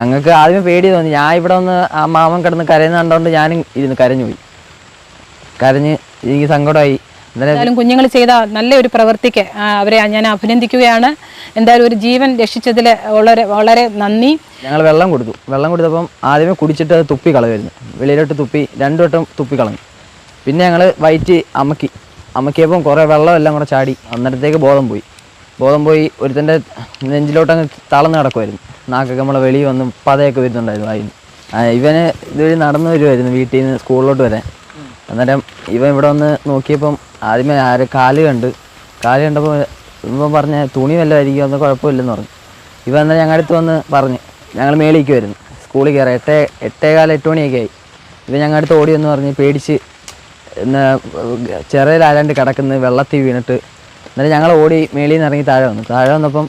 ഞങ്ങൾക്ക് ആദ്യം പേടി തോന്നി. ഞാൻ ഇവിടെ വന്ന് ആ മാമൻ കിടന്ന് കരയുന്ന കണ്ടോണ്ട് ഞാനും ഇരുന്ന് കരഞ്ഞു പോയി കരഞ്ഞ് എനിക്ക് സങ്കടമായി. എന്തായാലും കുഞ്ഞുങ്ങൾ ചെയ്ത നല്ലൊരു പ്രവൃത്തിക്ക് അവരെ ഞാൻ അഭിനന്ദിക്കുകയാണ്. എന്തായാലും ഒരു ജീവൻ രക്ഷിച്ചതിൽ വളരെ വളരെ നന്ദി. ഞങ്ങൾ വെള്ളം കൊടുത്തു. വെള്ളം കൊടുത്തപ്പം ആദ്യമേ കുടിച്ചിട്ട് അത് തുപ്പി കളയുമായിരുന്നു. വെളിയിലോട്ട് തുപ്പി രണ്ടു വട്ടം തുപ്പി കളഞ്ഞു. പിന്നെ ഞങ്ങൾ വയറ്റ് അമക്കി അമക്കിയപ്പം കുറേ വെള്ളം എല്ലാം കൂടെ ചാടി. അന്നേരത്തേക്ക് ബോധം പോയി. ബോധം പോയി ഒരുത്തന്റെ നെഞ്ചിലോട്ടങ്ങ് തളർന്ന് കിടക്കുമായിരുന്നു. നാക്കൊക്കെ നമ്മളെ വെളിയിൽ വന്ന് പതയൊക്കെ വരുന്നുണ്ടായിരുന്നു. അതിന് ഇവന് ഇതുവഴി നടന്നു വരുമായിരുന്നു വീട്ടിൽ നിന്ന് സ്കൂളിലോട്ട് വരെ അന്നേരം ഇവൻ ഇവിടെ വന്ന് നോക്കിയപ്പം ആദ്യമേ ആര് കാൽ കണ്ട്. കാൽ കണ്ടപ്പോൾ ഇവൻ പറഞ്ഞ തുണി വല്ലതായിരിക്കും ഒന്നും കുഴപ്പമില്ലെന്ന് പറഞ്ഞു. ഇവ അന്നേരം ഞങ്ങളുടെ വന്ന് പറഞ്ഞു ഞങ്ങൾ മേളിലേക്ക് വരുന്നു. സ്കൂളിൽ കയറാം എട്ടേ എട്ടേകാലം എട്ട് മണിയൊക്കെ ആയി. ഇവ ഞങ്ങളുടെ ഓടി എന്ന് പറഞ്ഞ് പേടിച്ച് എന്നാ ചെറിയ ആരാണ്ട് കിടക്കുന്ന വെള്ളത്തിൽ വീണിട്ട്. എന്നിട്ട് ഞങ്ങൾ ഓടി മേളിൽ നിന്ന് ഇറങ്ങി താഴെ വന്നു. താഴെ വന്നപ്പം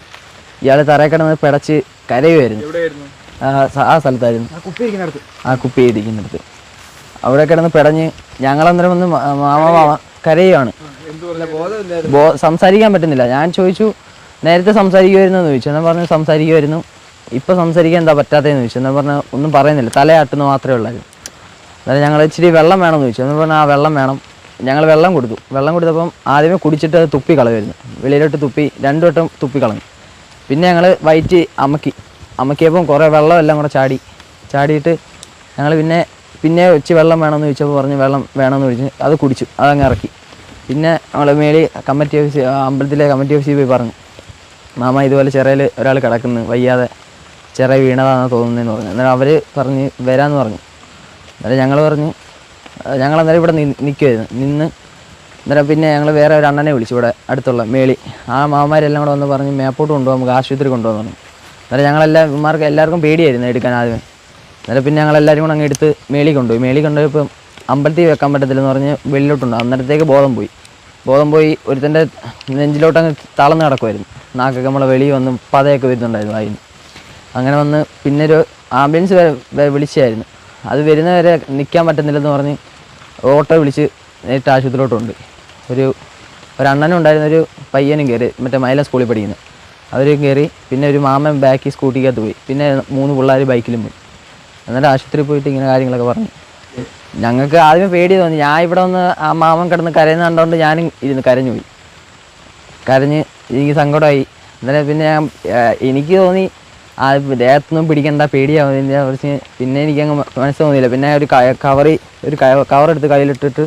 ഇയാൾ തറയിൽ കിടന്ന് പിടച്ച് കരയുമായിരുന്നു. ആ സ്ഥലത്തായിരുന്നു. ആ കുപ്പി ഇരിക്കുന്നിടത്ത്. അവിടെ കിടന്ന് പിടഞ്ഞ് ഞങ്ങളന്നേരം വന്ന് മാ- മാമ മാമ കരയുവാണ്. ബോ സംസാരിക്കാൻ പറ്റുന്നില്ല. ഞാൻ ചോദിച്ചു നേരത്തെ സംസാരിക്കുമായിരുന്നു എന്ന് ചോദിച്ചു. എന്നാൽ പറഞ്ഞു സംസാരിക്കുമായിരുന്നു ഇപ്പം സംസാരിക്കാൻ എന്താ പറ്റാത്തതെന്ന് ചോദിച്ചു. എന്നാൽ പറഞ്ഞാൽ ഒന്നും പറയുന്നില്ല. തലയാട്ടുന്ന മാത്രമേ ഉള്ളായിരുന്നു. അതായത് ഞങ്ങൾ ഇച്ചിരി വെള്ളം വേണമെന്ന് ചോദിച്ചു. എന്ന് പറഞ്ഞാൽ ആ വെള്ളം വേണം. ഞങ്ങൾ വെള്ളം കൊടുത്തു. വെള്ളം കൊടുത്തപ്പം ആദ്യമേ കുടിച്ചിട്ട് അത് തുപ്പി കളയുമായിരുന്നു. വെളിയിലോട്ട് തുപ്പി രണ്ടു വട്ടം തുപ്പി കളഞ്ഞു. പിന്നെ ഞങ്ങൾ വൈറ്റ് അമക്കി അമക്കിയപ്പം കുറേ വെള്ളം എല്ലാം കൂടെ ചാടി ചാടിയിട്ട് ഞങ്ങൾ പിന്നെ പിന്നെ വെച്ച് വെള്ളം വേണമെന്ന് ചോദിച്ചപ്പോൾ പറഞ്ഞ് വെള്ളം വേണമെന്ന് ചോദിച്ചു അത് കുടിച്ചു അതങ്ങ് ഇറക്കി. പിന്നെ ഞങ്ങൾ മേളി കമ്മിറ്റി ഓഫീസ് അമ്പലത്തിലെ കമ്മിറ്റി ഓഫീസിൽ പോയി പറഞ്ഞു മാമ ഇതുപോലെ ചിറയിൽ ഒരാൾ കിടക്കുന്നു വയ്യാതെ ചിറ വീണതാണെന്ന് തോന്നുന്നതെന്ന് പറഞ്ഞു. അന്നേരം അവർ പറഞ്ഞ് വരാമെന്ന് പറഞ്ഞു. അന്നേരം ഞങ്ങൾ പറഞ്ഞു ഞങ്ങളന്നേരം ഇവിടെ നിൽക്കുമായിരുന്നു നിന്ന് അന്നേരം പിന്നെ ഞങ്ങൾ വേറെ ഒരു അണ്ണനെ വിളിച്ചു ഇവിടെ അടുത്തുള്ള മേളി. ആ മാമാരെല്ലാം കൂടെ വന്ന് പറഞ്ഞ് മേപ്പോട്ട് കൊണ്ടുപോകാം നമുക്ക് ആശുപത്രി കൊണ്ടുപോകാൻ പറഞ്ഞു. അന്നേരം ഞങ്ങളെല്ലാം ഇമാർക്ക് എല്ലാവർക്കും പേടിയായിരുന്നു എടുക്കാൻ ആദ്യമേ. അന്നേരം പിന്നെ ഞങ്ങളെല്ലാവരും കൂടെ അങ്ങ് എടുത്ത് മേളി കൊണ്ടുപോയി. മേളി കൊണ്ടുപോയപ്പം അമ്പലത്തിൽ വെക്കാൻ പറ്റത്തില്ലെന്ന് പറഞ്ഞ് വെളിയിലോട്ടുണ്ട്. അന്നേരത്തേക്ക് ബോധം പോയി. ബോധം പോയി ഒരുത്തന്റെ നെഞ്ചിലോട്ടങ്ങ് തളർന്ന് കിടക്കുമായിരുന്നു നാക്കൊക്കെ നമ്മളെ വെളിയിൽ വന്ന് പതയൊക്കെ വരുന്നുണ്ടായിരുന്നു അതിന് അങ്ങനെ വന്ന് പിന്നെ ഒരു ആംബുലൻസ് വിളിച്ചായിരുന്നു. അത് വരുന്നവരെ നിൽക്കാൻ പറ്റുന്നില്ലെന്ന് പറഞ്ഞ് ഓട്ടോ വിളിച്ച് നേരിട്ട് ആശുപത്രിയിലോട്ടുണ്ട് ഒരു ഒരണ്ണനും ഉണ്ടായിരുന്ന ഒരു പയ്യനും കയറി മറ്റേ മൈല സ്കൂളിൽ പഠിക്കുന്നത് അവരും കയറി പിന്നെ ഒരു മാമൻ ബാക്കി സ്കൂട്ടിക്കകത്ത് പോയി. പിന്നെ മൂന്ന് പിള്ളേർ ബൈക്കിലും പോയി. എന്നിട്ട് ആശുപത്രിയിൽ പോയിട്ട് ഇങ്ങനെ കാര്യങ്ങളൊക്കെ പറഞ്ഞു. ഞങ്ങൾക്ക് ആദ്യം പേടി തോന്നി. ഞാൻ ഇവിടെ വന്ന് ആ മാമൻ കിടന്ന് കരയുന്ന കണ്ടുകൊണ്ട് ഞാനും ഇരുന്ന് കരഞ്ഞു പോയി. കരഞ്ഞ് എനിക്ക് സങ്കടമായി. എന്നാലും പിന്നെ ഞാൻ എനിക്ക് തോന്നി ആ ദേഹത്തൊന്നും പിടിക്കണ്ട പേടിയാവുന്നില്ല കുറച്ച് പിന്നെ എനിക്ക് അങ്ങ് മനസ്സ് തോന്നിയില്ല. പിന്നെ ഒരു കവറി ഒരു കവർ എടുത്ത് കയ്യിലിട്ടിട്ട്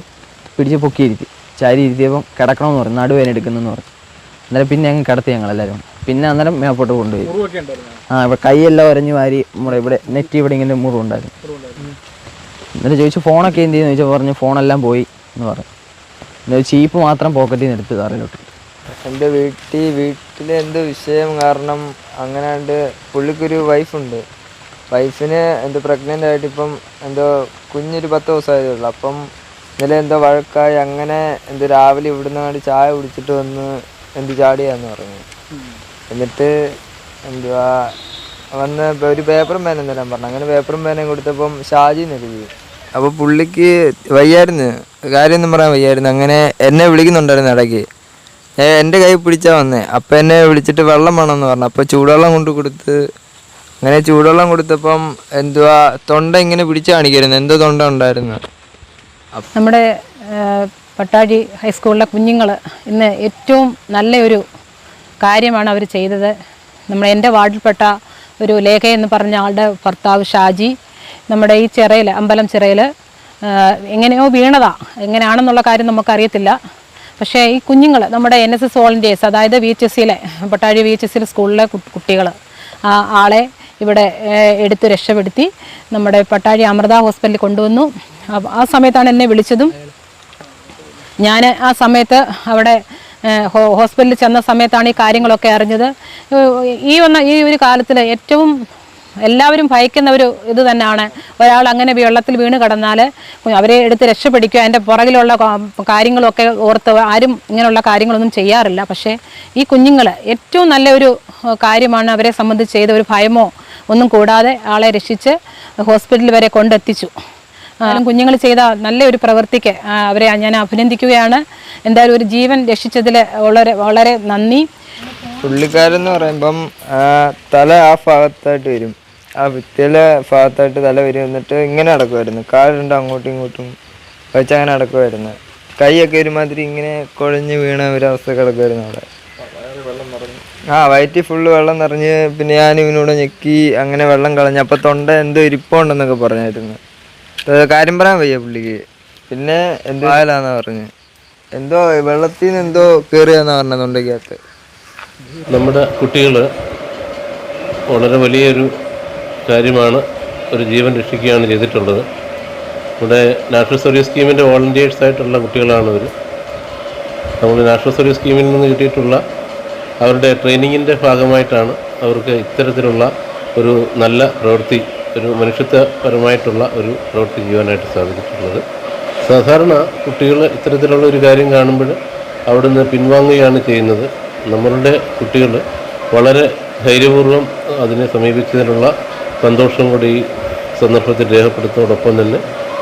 പിടിച്ച് പൊക്കിയിരുത്തി ചാരി ഇരുത്തിയപ്പം കിടക്കണമെന്ന് പറഞ്ഞു. നടുവേന എടുക്കുന്നെന്ന് പറഞ്ഞു. അന്നേരം പിന്നെ അങ്ങ് കിടത്തി ഞങ്ങളെല്ലാവരും. പിന്നെ അന്നേരം മേപ്പോട്ട് കൊണ്ടുപോയി. ആ ഇവിടെ കൈയെല്ലാം ഒരഞ്ഞു വാരി നമ്മുടെ ഇവിടെ നെറ്റ് ഇവിടെ ഇങ്ങനെ മുറിവുണ്ടായിരുന്നു. എന്നിട്ട് ചോദിച്ചു ഫോണൊക്കെ എന്ത് ചെയ്യുന്നു? ചോദിച്ചാൽ പറഞ്ഞു ഫോണെല്ലാം പോയി എന്ന് പറഞ്ഞു. എന്നിട്ട് ചീപ്പ് മാത്രം പോക്കറ്റിൽ നിന്ന് എടുത്ത് കാറിലോട്ട്. എന്റെ വീട്ടിൽ വീട്ടിൽ എന്തോ വിഷയം കാരണം അങ്ങനാണ്ട് പുള്ളിക്കൊരു വൈഫുണ്ട് വൈഫിന് എന്തോ പ്രഗ്നന്റ് ആയിട്ട് ഇപ്പം എന്തോ കുഞ്ഞൊരു പത്ത് ദിവസമായതേ ഉള്ളൂ. അപ്പം ഇന്നലെ എന്തോ വഴക്കായി അങ്ങനെ എന്ത് രാവിലെ ഇവിടുന്ന് കണ്ട് ചായ കുടിച്ചിട്ട് വന്ന് എന്ത് ചാടിയാന്ന് പറഞ്ഞു. എന്നിട്ട് എന്തുവാ വന്ന് ഒരു പേപ്പറും പേനയും തരാൻ പറഞ്ഞു. അങ്ങനെ പേപ്പറും പേനയും കൊടുത്തപ്പം ഷാജി നൽകി അപ്പോൾ പുള്ളിക്ക് വയ്യായിരുന്നു. കാര്യമൊന്നും പറയാൻ വയ്യായിരുന്നു. അങ്ങനെ എന്നെ വിളിക്കുന്നുണ്ടായിരുന്നു ഇടയ്ക്ക്. എന്റെ കൈ പിടിച്ചാ വന്നേ. അപ്പം എന്നെ വിളിച്ചിട്ട് വെള്ളം വേണമെന്ന് പറഞ്ഞു. അപ്പോൾ ചൂടുവെള്ളം കൊണ്ട് കൊടുത്ത് അങ്ങനെ ചൂടുവെള്ളം കൊടുത്തപ്പം എന്തുവാ തൊണ്ട ഇങ്ങനെ പിടിച്ച് കാണിക്കായിരുന്നു. എന്തോ തൊണ്ട ഉണ്ടായിരുന്നു. നമ്മുടെ പട്ടാഴി ഹൈസ്കൂളിലെ കുഞ്ഞുങ്ങൾ ഇന്ന് ഏറ്റവും നല്ലൊരു കാര്യമാണ് അവർ ചെയ്തത്. നമ്മൾ എന്റെ വാർഡിൽപ്പെട്ട ഒരു ലേഖ എന്ന് പറഞ്ഞ ആളുടെ ഭർത്താവ് ഷാജി നമ്മുടെ ഈ ചിറയിൽ അമ്പലം ചിറയിൽ എങ്ങനെയോ വീണതാ. എങ്ങനെയാണെന്നുള്ള കാര്യം നമുക്കറിയത്തില്ല. പക്ഷേ ഈ കുഞ്ഞുങ്ങൾ നമ്മുടെ എൻ എസ് എസ് വോളണ്ടിയേഴ്സ് അതായത് വി എച്ച് എസ് സിയിലെ പട്ടാഴി വി എച്ച് എസ് സിയിലെ സ്കൂളിലെ കുട്ടികൾ ആ ആളെ ഇവിടെ എടുത്ത് രക്ഷപ്പെടുത്തി നമ്മുടെ പട്ടാഴി അമൃത ഹോസ്പിറ്റലിൽ കൊണ്ടുവന്നു. ആ സമയത്താണ് എന്നെ വിളിച്ചതും. ഞാൻ ആ സമയത്ത് അവിടെ ഹോസ്പിറ്റലിൽ ചെന്ന സമയത്താണ് ഈ കാര്യങ്ങളൊക്കെ അറിഞ്ഞത്. ഈ വന്ന ഈ ഒരു കാലത്തിൽ ഏറ്റവും എല്ലാവരും ഭയക്കുന്ന ഒരു ഇത് തന്നെയാണ്. ഒരാൾ അങ്ങനെ വെള്ളത്തിൽ വീണ് കിടന്നാൽ അവരെ എടുത്ത് രക്ഷപ്പെടുക്കുക അതിന്റെ പുറകിലുള്ള കാര്യങ്ങളൊക്കെ ഓർത്ത് ആരും ഇങ്ങനെയുള്ള കാര്യങ്ങളൊന്നും ചെയ്യാറില്ല. പക്ഷേ ഈ കുഞ്ഞുങ്ങൾ ഏറ്റവും നല്ലൊരു കാര്യമാണ് അവരെ സംബന്ധിച്ച് ചെയ്ത ഒരു ഭയമോ ഒന്നും കൂടാതെ ആളെ രക്ഷിച്ച് ഹോസ്പിറ്റലിൽ വരെ കൊണ്ടെത്തിച്ചു. ആരും കുഞ്ഞുങ്ങൾ ചെയ്ത നല്ലൊരു പ്രവൃത്തിക്ക് അവരെ ഞാൻ അഭിനന്ദിക്കുകയാണ്. എന്തായാലും ഒരു ജീവൻ രക്ഷിച്ചതിൽ വളരെ വളരെ നന്ദി. പുള്ളിക്കാരെന്ന് പറയുമ്പം തല ആ ഭാഗത്തായിട്ട് വരും. ആ ഭിത്തിയിലെ ഭാഗത്തായിട്ട് തല വരും. എന്നിട്ട് ഇങ്ങനെ നടക്കുമായിരുന്നു. കാലുണ്ട് അങ്ങോട്ടും ഇങ്ങോട്ടും വെച്ച് അങ്ങനെ നടക്കുമായിരുന്നു. കൈയൊക്കെ ഒരുമാതിരി ഇങ്ങനെ കുഴഞ്ഞ് വീണ ഒരവസ്ഥ കിടക്കുമായിരുന്നു അവിടെ. ആ വയറ്റിൽ ഫുള്ള് വെള്ളം നിറഞ്ഞ് പിന്നെ ഞാൻ ഇവനോട് ഞെക്കി അങ്ങനെ വെള്ളം കളഞ്ഞ്. അപ്പം തൊണ്ട എന്തോ ഇരിപ്പുണ്ടെന്നൊക്കെ പറഞ്ഞായിരുന്നു. കാര്യം പറയാൻ വയ്യ പുള്ളിക്ക്. പിന്നെ എന്തോ? ആയാലാന്നാ പറഞ്ഞു. എന്തോ വെള്ളത്തിൽ നിന്ന് എന്തോ കയറിയാന്നാ പറഞ്ഞത് തൊണ്ടയ്ക്കകത്ത്. നമ്മുടെ കുട്ടികൾ വളരെ വലിയൊരു കാര്യമാണ് ഒരു ജീവൻ രക്ഷിക്കുകയാണ് ചെയ്തിട്ടുള്ളത്. നമ്മുടെ നാഷണൽ സർവീസ് സ്കീമിന്റെ വോളണ്ടിയേഴ്സ് ആയിട്ടുള്ള കുട്ടികളാണ് ഇവർ നമ്മൾ നാഷണൽ സർവീസ് സ്കീമിൽ നിന്ന് കിട്ടിയിട്ടുള്ള അവരുടെ ട്രെയിനിങ്ങിന്റെ ഭാഗമായിട്ടാണ് അവർക്ക് ഇത്തരത്തിലുള്ള ഒരു നല്ല പ്രവൃത്തി ഒരു മനുഷ്യത്വപരമായിട്ടുള്ള ഒരു പ്രവൃത്തി ചെയ്യുവാനായിട്ട് സാധിച്ചിട്ടുള്ളത്. സാധാരണ കുട്ടികൾ ഇത്തരത്തിലുള്ള ഒരു കാര്യം കാണുമ്പോൾ അവിടുന്ന് പിൻവാങ്ങുകയാണ് ചെയ്യുന്നത്. നമ്മളുടെ കുട്ടികൾ വളരെ ധൈര്യപൂർവം അതിനെ സമീപിച്ചതിനുള്ള സന്തോഷം കൂടി ഈ സന്ദർഭത്തിൽ രേഖപ്പെടുത്തുന്നതോടൊപ്പം തന്നെ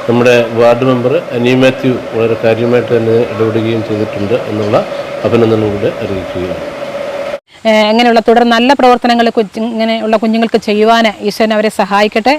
നമ്മുടെ വാർഡ് മെമ്പർ അനി മാത്യു വളരെ കാര്യമായിട്ട് തന്നെ ഇടപെടുകയും ചെയ്തിട്ടുണ്ട് എന്നുള്ള അഭിനന്ദനം കൂടെ അറിയിക്കുകയാണ്. ഇങ്ങനെയുള്ള തുടർ നല്ല പ്രവർത്തനങ്ങൾ കൊച്ചു ഇങ്ങനെയുള്ള കുഞ്ഞുങ്ങൾക്ക് ചെയ്യുവാൻ ഈശ്വരൻ അവരെ സഹായിക്കട്ടെ.